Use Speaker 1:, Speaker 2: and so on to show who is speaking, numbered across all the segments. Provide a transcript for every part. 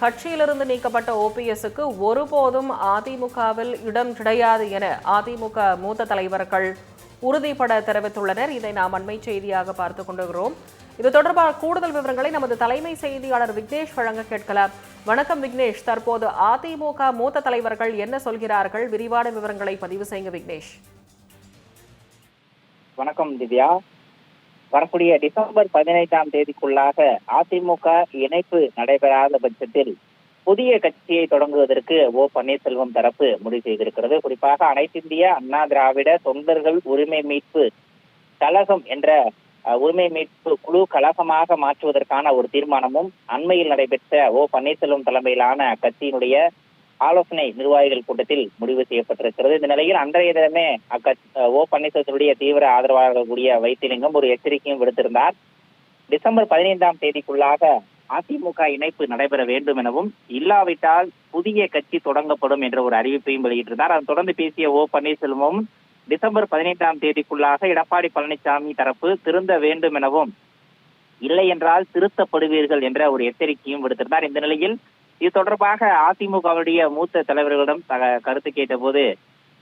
Speaker 1: கட்சியிலிருந்து நீக்கப்பட்ட ஓபிஎஸ்க்கு ஒருபோதும் அதிமுகவில் இடம் கிடையாது என அதிமுக மூத்த தலைவர்கள் உறுதிப்பட தெரிவித்துள்ளனர். இதை நாம் அண்மை செய்தியாக பார்த்து கொண்டுகிறோம் இது தொடர்பாக கூடுதல் விவரங்களை நமது தலைமை செய்தியாளர் விக்னேஷ் வழங்க கேட்கலாம். வணக்கம் விக்னேஷ். தற்போது அதிமுக மூத்த தலைவர்கள் என்ன சொல்கிறார்கள்? விரிவான விவரங்களை பதிவு செய்யுங்க விக்னேஷ்.
Speaker 2: வணக்கம் திவ்யா. வரக்கூடிய டிசம்பர் பதினைந்தாம் தேதிக்குள்ளாக அதிமுக இணைப்பு நடைபெறாத பட்சத்தில் புதிய கட்சியை தொடங்குவதற்கு ஓ பன்னீர்செல்வம் தரப்பு முடிவு செய்திருக்கிறது. குறிப்பாக அனைத்திந்திய அண்ணா திராவிட தொண்டர்கள் உரிமை மீட்பு கழகம் என்ற உரிமை மீட்பு குழு கழகமாக மாற்றுவதற்கான ஒரு தீர்மானமும் அண்மையில் நடைபெற்ற ஓ பன்னீர்செல்வம் தலைமையிலான அக்கட்சியினுடைய ஆலோசனை நிர்வாகிகள் கூட்டத்தில் முடிவு செய்யப்பட்டிருக்கிறது. இந்த நிலையில் அன்றைய தினமே அக்கட்சி ஓ பன்னீர்செல்வத்துடைய தீவிர ஆதரவாளர்கள் கூடிய வைத்திலிங்கம் ஒரு எச்சரிக்கையும் விடுத்திருந்தார். டிசம்பர் பதினைந்தாம் தேதிக்குள்ளாக அதிமுக இணைப்பு நடைபெற வேண்டும் எனவும் இல்லாவிட்டால் புதிய கட்சி தொடங்கப்படும் என்ற ஒரு அறிவிப்பையும் வெளியிட்டிருந்தார். அதன் தொடர்ந்து பேசிய ஓ பன்னீர்செல்வமும் டிசம்பர் பதினைந்தாம் தேதிக்குள்ளாக எடப்பாடி பழனிசாமி தரப்பு திருந்த வேண்டும் எனவும் இல்லை என்றால் திருத்தப்படுவீர்கள் என்ற ஒரு எச்சரிக்கையும் விடுத்திருந்தார். இந்த நிலையில் இது தொடர்பாக அதிமுகவுடைய மூத்த தலைவர்களிடம் கருத்து கேட்டபோது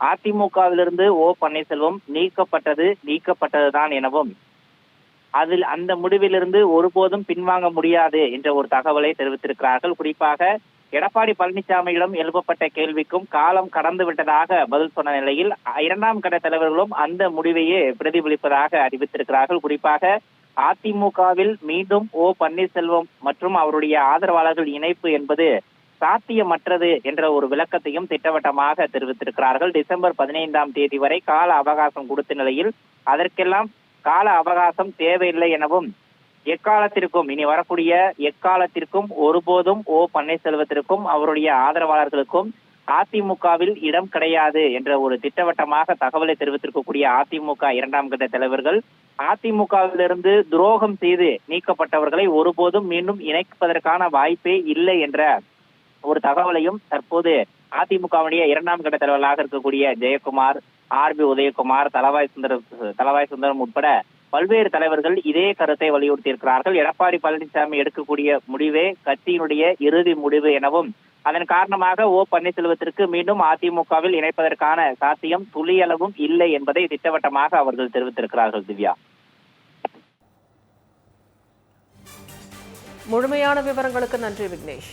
Speaker 2: அதிமுகவிலிருந்து ஓ பன்னீர்செல்வம் நீக்கப்பட்டது நீக்கப்பட்டதுதான் எனவும் அதில் அந்த முடிவிலிருந்து ஒருபோதும் பின்வாங்க முடியாது என்ற ஒரு தகவலை தெரிவித்திருக்கிறார்கள். குறிப்பாக எடப்பாடி பழனிசாமியிடம் எழுப்பப்பட்ட கேள்விக்கும் காலம் கடந்து விட்டதாக பதில் சொன்ன நிலையில் இரண்டாம் கட்ட தலைவர்களும் அந்த முடிவையே பிரதிபலிப்பதாக அறிவித்திருக்கிறார்கள். குறிப்பாக அதிமுகவில் மீண்டும் ஓ பன்னீர்செல்வம் மற்றும் அவருடைய ஆதரவாளர்கள் இணைப்பு என்பது சாத்தியமற்றது என்ற ஒரு விளக்கத்தையும் திட்டவட்டமாக தெரிவித்திருக்கிறார்கள். டிசம்பர் பதினைந்தாம் தேதி வரை கால அவகாசம் கொடுத்த நிலையில் அதற்கெல்லாம் கால அவகாசம் தேவையில்லை எனவும் எக்காலத்திற்கும் இனி வரக்கூடிய எக்காலத்திற்கும் ஒருபோதும் ஓ பன்னீர்செல்வத்திற்கும் அவருடைய ஆதரவாளர்களுக்கும் அதிமுகவில் இடம் கிடையாது என்ற ஒரு திட்டவட்டமாக தகவலை தெரிவித்திருக்கக்கூடிய அதிமுக இரண்டாம் கட்ட தலைவர்கள் அதிமுகவிலிருந்து துரோகம் செய்து நீக்கப்பட்டவர்களை ஒருபோதும் மீண்டும் இணைப்பதற்கான வாய்ப்பே இல்லை என்ற ஒரு தகவலையும் தற்போது அதிமுகவுடைய இரண்டாம் கட்ட தலைவர்களாக இருக்கக்கூடிய ஜெயக்குமார் ஆர் பி உதயகுமார் தலவாய் சுந்தரம் தலவாய் சுந்தரம் உட்பட பல்வேறு தலைவர்கள் இதே கருத்தை வலியுறுத்தி இருக்கிறார்கள் எடப்பாடி பழனிசாமி எடுக்கக்கூடிய முடிவே கட்சியினுடைய இறுதி முடிவு எனவும் அதன் காரணமாக ஓ பன்னீர்செல்வத்திற்கு மீண்டும் அதிமுகவில் இணைப்பதற்கான சாத்தியம் துளியளவும் இல்லை என்பதை திட்டவட்டமாக அவர்கள் தெரிவித்திருக்கிறார்கள் திவ்யா.
Speaker 1: முழுமையான விவரங்களுக்கு நன்றி விக்னேஷ்.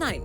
Speaker 3: nine